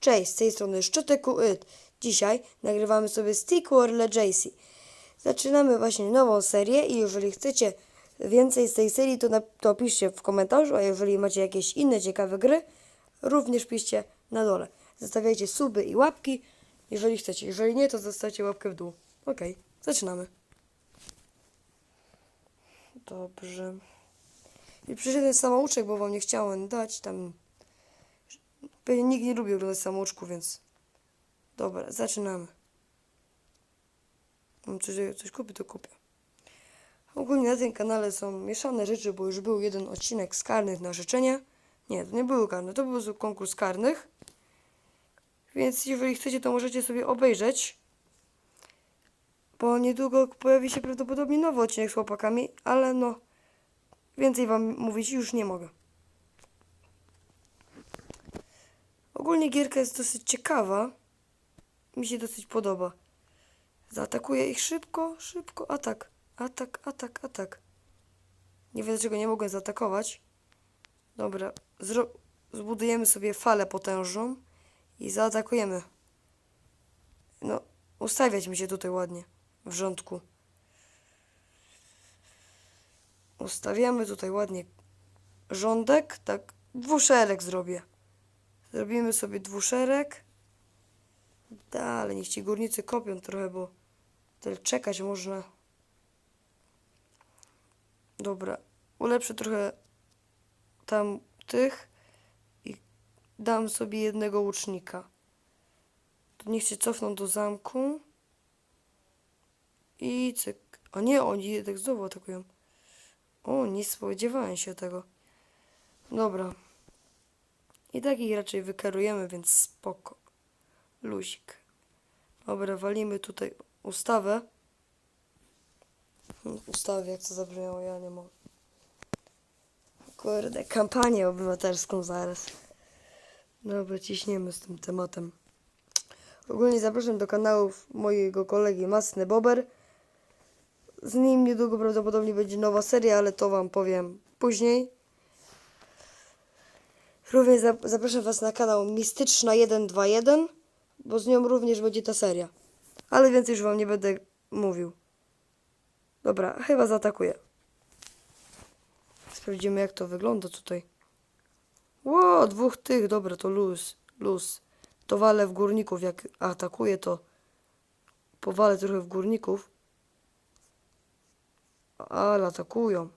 Cześć, z tej strony Szczoteku It. Dzisiaj nagrywamy sobie Stick Warle JC. Zaczynamy właśnie nową serię i jeżeli chcecie więcej z tej serii, to, to piszcie w komentarzu, a jeżeli macie jakieś inne ciekawe gry, również piszcie na dole. Zostawiajcie suby i łapki, jeżeli chcecie. Jeżeli nie, to zostawcie łapkę w dół. Okej, zaczynamy. Dobrze. I przyszedłem samouczek, bo wam nie chciałem dać tam Pewnie nikt nie lubi oglądać samouczku, więc... Dobra, zaczynamy. Coś, coś kupię, to kupię. Ogólnie na tym kanale są mieszane rzeczy, bo już był jeden odcinek z karnych na życzenie. Nie, to nie były karne, to był konkurs karnych. Więc jeżeli chcecie, to możecie sobie obejrzeć. Bo niedługo pojawi się prawdopodobnie nowy odcinek z chłopakami, ale no... Więcej wam mówić już nie mogę. Ogólnie gierka jest dosyć ciekawa. Mi się dosyć podoba. Zaatakuję ich szybko, szybko, atak, atak, atak, atak. Nie wiem dlaczego nie mogłem zaatakować. Dobra, zro- zbudujemy sobie falę potężną i zaatakujemy. No, ustawiać mi się tutaj ładnie, w rządku. Ustawiamy tutaj ładnie rządek, tak dwuszereg zrobię. Zrobimy sobie dwuszereg. Dalej, niech ci górnicy kopią trochę, bo tyle czekać można. Dobra, ulepszę trochę tam tych i dam sobie jednego łucznika. To niech się cofną do zamku. I cyk. A nie, oni jednak znowu atakują. O, nie spodziewałem się tego. Dobra. I tak ich raczej wykarujemy, więc spoko. Luzik. Dobra, walimy tutaj ustawę. Hmm, Ustawę, jak to zabrzmiało, ja nie mogę. Kurde, kampanię obywatelską zaraz. Dobra, ciśniemy z tym tematem. Ogólnie zapraszam do kanałów mojego kolegi Masny Bober. Z nim niedługo prawdopodobnie będzie nowa seria, ale to wam powiem później. Również zap- zapraszam Was na kanał Mistyczna 121, bo z nią również będzie ta seria. Ale więcej już Wam nie będę mówił. Dobra, chyba zaatakuję. Sprawdzimy jak to wygląda tutaj. Ło, dwóch tych, dobra, to luz, luz. To walę w górników, jak atakuję to powalę trochę w górników. Ale atakują.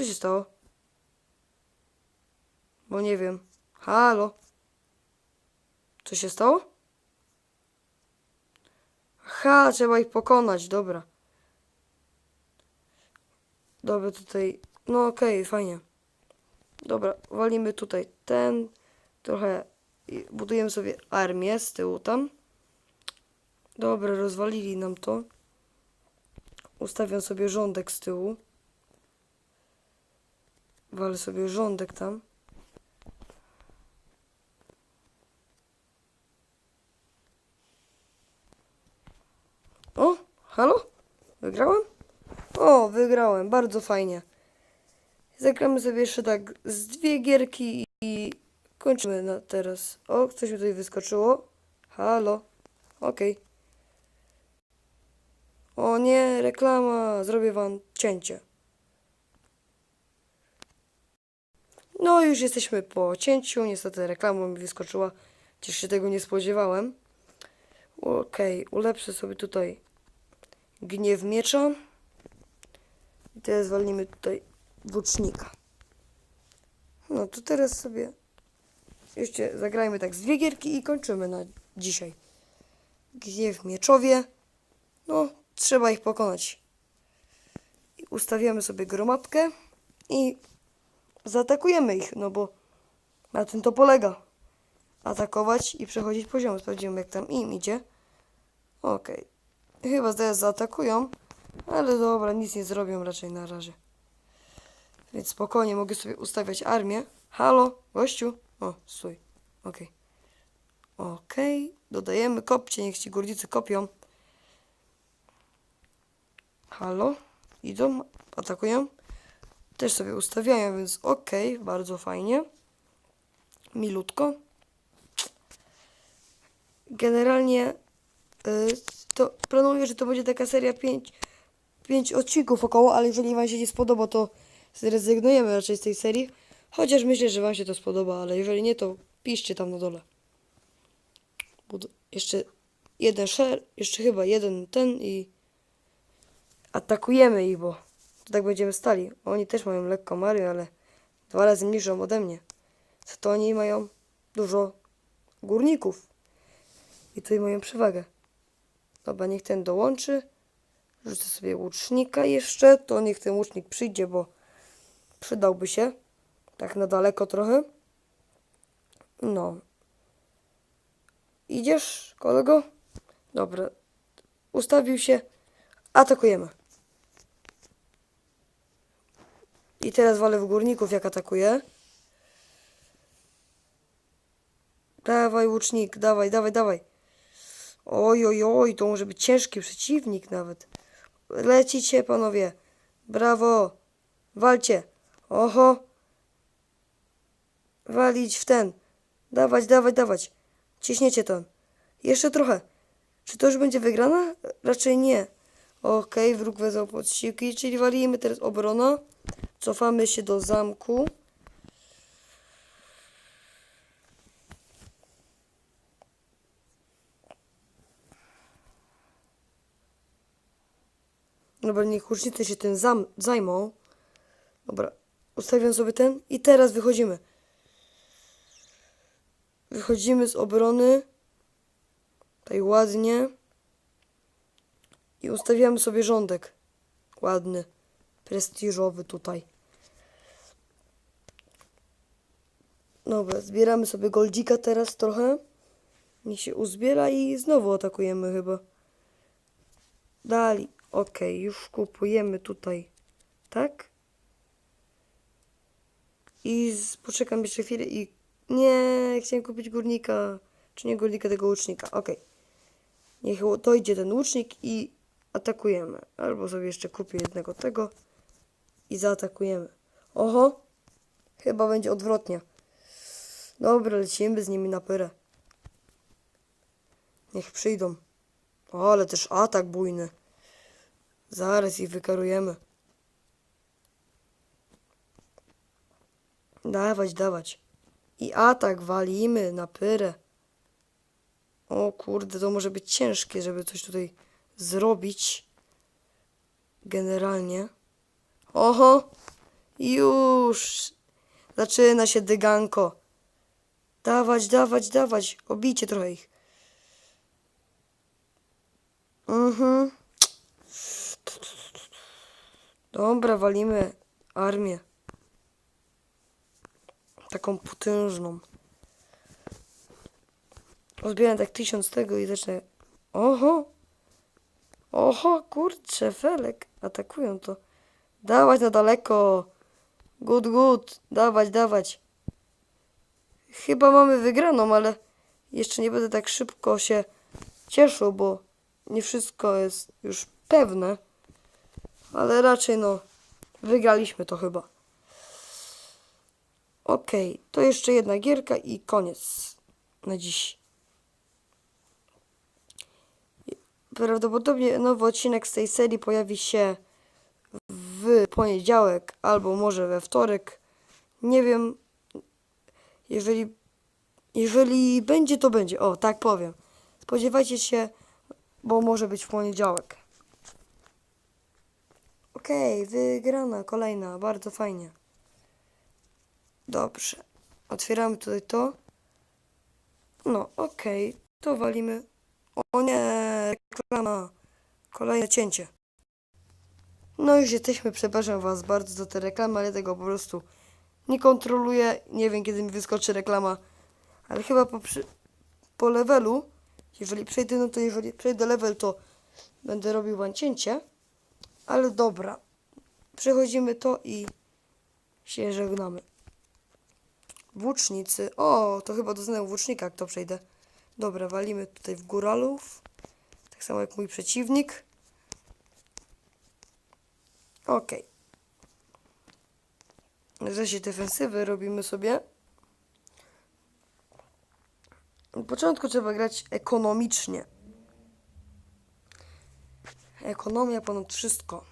Co się stało? Bo nie wiem. Halo? Co się stało? Aha, trzeba ich pokonać, dobra. Dobra, tutaj. No okej, fajnie. Dobra, walimy tutaj ten. Trochę budujemy sobie armię z tyłu tam. Dobra, rozwalili nam to. Ustawiam sobie rządek z tyłu. Walę sobie rządek tam. O, halo? Wygrałem? O, wygrałem, bardzo fajnie. Zagramy sobie jeszcze tak z dwie gierki i kończymy na teraz. O, coś mi tutaj wyskoczyło. Halo? Okej. O nie, reklama. Zrobię wam cięcie. No, już jesteśmy po cięciu. Niestety reklama mi wyskoczyła. Chociaż się tego nie spodziewałem. Okej, ulepszę sobie tutaj gniew miecza. I teraz walnimy tutaj włócznika. No to teraz sobie jeszcze zagrajmy tak z dwie gierki i kończymy na dzisiaj. Gniew mieczowie. No, trzeba ich pokonać. I ustawiamy sobie gromadkę i zaatakujemy ich, no bo na tym to polega. Atakować i przechodzić poziom. Sprawdzimy, jak tam im idzie. Okej. Chyba zaraz zaatakują, ale dobra, nic nie zrobią raczej na razie. Więc spokojnie mogę sobie ustawiać armię. Halo, gościu. O, stój. Okej. Okej. Dodajemy kopcie, niech ci górnicy kopią. Halo? Idą, atakują. Też sobie ustawiają, więc okej, bardzo fajnie. milutko. Generalnie y, to planuję, że to będzie taka seria 5 pięć odcinków około, ale jeżeli Wam się nie spodoba, to zrezygnujemy raczej z tej serii. Chociaż myślę, że Wam się to spodoba, ale jeżeli nie, to piszcie tam na dole. Bud- jeszcze jeden share, jeszcze chyba jeden ten i atakujemy ich, bo to tak będziemy stali. Oni też mają lekko Mario, ale dwa razy mniejszą ode mnie. Za to oni mają dużo górników. I tutaj mają przewagę. Dobra, niech ten dołączy. Rzucę sobie łucznika jeszcze. To niech ten łucznik przyjdzie, bo przydałby się. Tak na daleko trochę. No. Idziesz, kolego? Dobra. Ustawił się. Atakujemy. I teraz walę w górników, jak atakuje. Dawaj, łucznik, dawaj, dawaj, dawaj. Oj, oj, oj, to może być ciężki przeciwnik nawet. Lecicie, panowie. Brawo. Walcie. Oho. Walić w ten. Dawać, dawać, dawać. Ciśniecie to. Jeszcze trochę. Czy to już będzie wygrana? Raczej nie. Okej, wróg wezwał podsiłki, czyli walimy teraz obrona. Cofamy się do zamku. Dobra, niech łucznicy się tym zam zajmą. Dobra, ustawiam sobie ten i teraz wychodzimy. Wychodzimy z obrony. Tutaj ładnie. I ustawiamy sobie rządek. Ładny. Prestiżowy tutaj. Dobra, zbieramy sobie goldzika teraz trochę. Niech się uzbiera i znowu atakujemy chyba. Dali. Okej, już kupujemy tutaj. Tak? I z, poczekam jeszcze chwilę i... Nie, chciałem kupić górnika. Czy nie górnika, tego łucznika. Okej. Niech dojdzie ten łucznik i atakujemy. Albo sobie jeszcze kupię jednego tego i zaatakujemy. Oho! Chyba będzie odwrotnie. Dobra, lecimy z nimi na pyrę. Niech przyjdą. O, ale też atak bujny. Zaraz ich wykarujemy. Dawać, dawać. I atak walimy na pyrę. O kurde, to może być ciężkie, żeby coś tutaj zrobić. Generalnie. Oho! Już! Zaczyna się dyganko. Dawać, dawać, dawać. Obijcie trochę ich. Mhm. Dobra, walimy armię. Taką potężną. Odbieram tak tysiąc tego i zacznę. Oho! Oho, kurczę, Felek. Atakują to. Dawać na daleko. Good, good. Dawać, dawać. Chyba mamy wygraną, ale jeszcze nie będę tak szybko się cieszył, bo nie wszystko jest już pewne. Ale raczej no, wygraliśmy to chyba. Okej, to jeszcze jedna gierka i koniec na dziś. Prawdopodobnie nowy odcinek z tej serii pojawi się w poniedziałek albo może we wtorek. Nie wiem. Jeżeli, jeżeli będzie, to będzie. O, tak powiem. Spodziewajcie się, bo może być w poniedziałek. Okej, wygrana, kolejna, bardzo fajnie. Dobrze. Otwieramy tutaj to. No, okej, to walimy. O nie, reklama. Kolejne cięcie. No już jesteśmy, przepraszam Was bardzo za te reklamy, ale tego po prostu nie kontroluję. Nie wiem, kiedy mi wyskoczy reklama. Ale chyba po, przy, po levelu, jeżeli przejdę, no to jeżeli przejdę level, to będę robił wam cięcie. Ale dobra. Przechodzimy to i się żegnamy. Włócznicy. O, to chyba doznałem włócznika, jak to przejdę. Dobra, walimy tutaj w góralów. Tak samo jak mój przeciwnik. Okej. W razie defensywy robimy sobie Na początku trzeba grać ekonomicznie. Ekonomia ponad wszystko.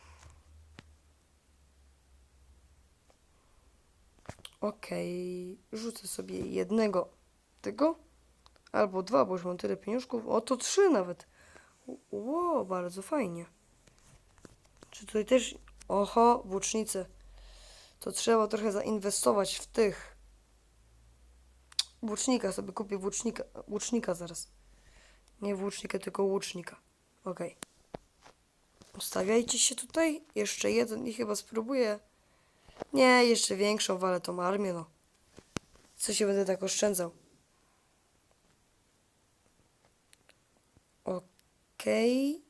Okej, rzucę sobie jednego tego, albo dwa, bo już mam tyle pieniążków. O, to trzy nawet. Ło, bardzo fajnie. Czy tutaj też... Oho, włócznice. To trzeba trochę zainwestować w tych. Włócznika sobie kupię, włócznika, włócznika zaraz. Nie włócznika, tylko łucznika. Okej. Ustawiajcie się tutaj. Jeszcze jeden i chyba spróbuję. Nie, jeszcze większą walę tą armię, no. Co się będę tak oszczędzał? Okej.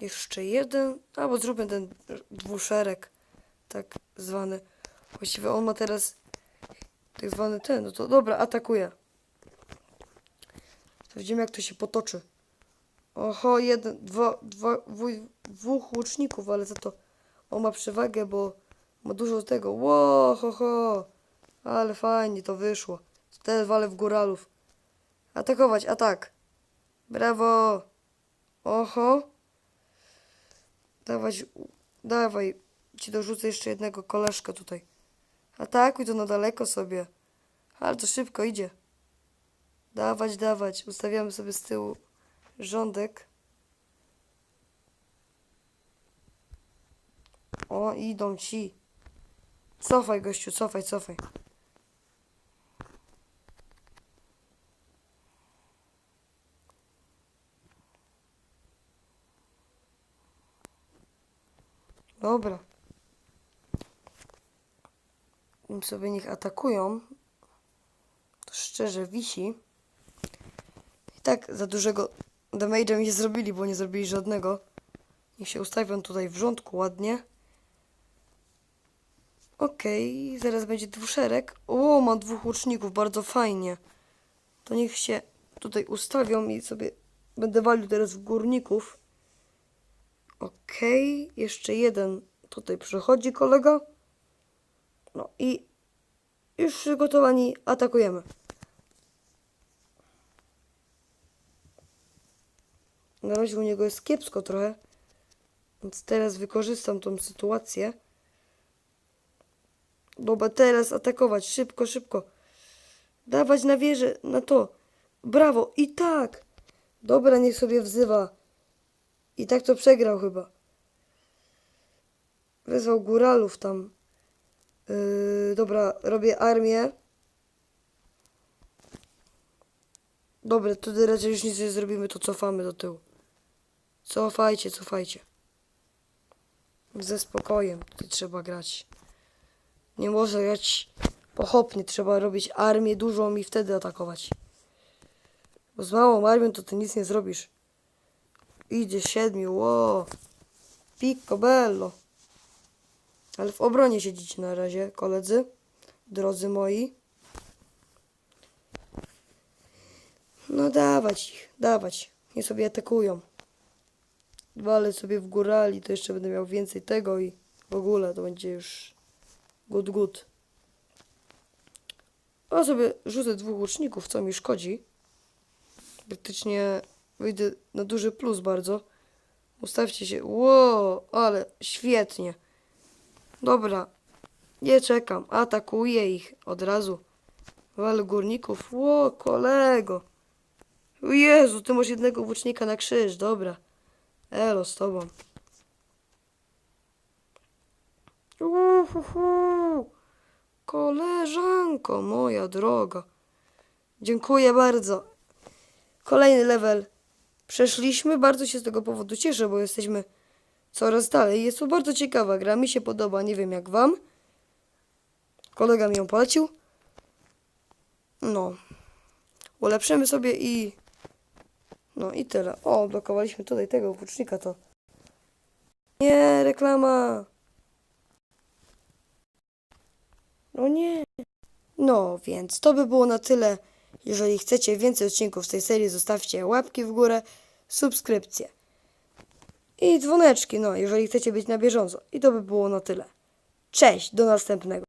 Jeszcze jeden. Albo zróbmy ten dwuszereg. Tak zwany. Właściwie on ma teraz tak zwany ten. No to dobra, atakuje. Sprawdzimy jak to się potoczy. Oho, jeden, dwa, dwa, wuj, dwóch łuczników, ale za to on ma przewagę, bo ma dużo tego. Ło, ho, ho. Ale fajnie to wyszło. Teraz walę w góralów. Atakować, atak. Brawo. Oho. Dawać, dawaj. Ci dorzucę jeszcze jednego koleżka tutaj. Atakuj to na daleko sobie. Ale to szybko idzie. Dawać, dawać. Ustawiamy sobie z tyłu rządek. O, idą ci. Cofaj, gościu, cofaj, cofaj. Dobra. Im sobie niech atakują. To szczerze wisi. I tak za dużego damage'a mi nie zrobili, bo nie zrobili żadnego. Niech się ustawią tutaj w rządku ładnie. Okej, zaraz będzie dwuszereg. O, mam dwóch łuczników, bardzo fajnie. To niech się tutaj ustawią i sobie będę walił teraz w górników. Okej, jeszcze jeden tutaj przychodzi kolega. No i już przygotowani, atakujemy. Na razie u niego jest kiepsko trochę, więc teraz wykorzystam tą sytuację. Boba teraz atakować, szybko, szybko. Dawać na wieżę, na to. Brawo, i tak. Dobra, niech sobie wzywa. I tak to przegrał chyba. Wezwał góralów tam. Yy, dobra, robię armię. Dobra, tutaj raczej już nic nie zrobimy, to cofamy do tyłu. Cofajcie, cofajcie. Ze spokojem tutaj trzeba grać. Nie można grać pochopnie, trzeba robić armię dużą i wtedy atakować. Bo z małą armią to ty nic nie zrobisz. Idzie siedmiu, ło. Picobello. Ale w obronie siedzicie na razie, koledzy, drodzy moi. No dawać ich, dawać. Nie sobie atakują. Walę sobie w górali, to jeszcze będę miał więcej tego i w ogóle to będzie już good, good. A sobie rzucę dwóch łuczników, co mi szkodzi. Praktycznie wyjdę na duży plus bardzo. Ustawcie się. Ło, ale świetnie. Dobra, nie czekam. Atakuję ich od razu. Walę górników. Ło, kolego. Jezu, ty masz jednego włócznika na krzyż. Dobra. Elo z tobą. Uhuhu. Koleżanko moja droga. Dziękuję bardzo. Kolejny level przeszliśmy. Bardzo się z tego powodu cieszę, bo jesteśmy coraz dalej. Jest to bardzo ciekawa gra. Mi się podoba. Nie wiem jak wam. Kolega mi ją polecił. No. Ulepszymy sobie i... No i tyle. O, blokowaliśmy tutaj tego włócznika to. Nie, reklama. No nie. No, więc to by było na tyle. Jeżeli chcecie więcej odcinków z tej serii, zostawcie łapki w górę, subskrypcje i dzwoneczki, no, jeżeli chcecie być na bieżąco. I to by było na tyle. Cześć, do następnego.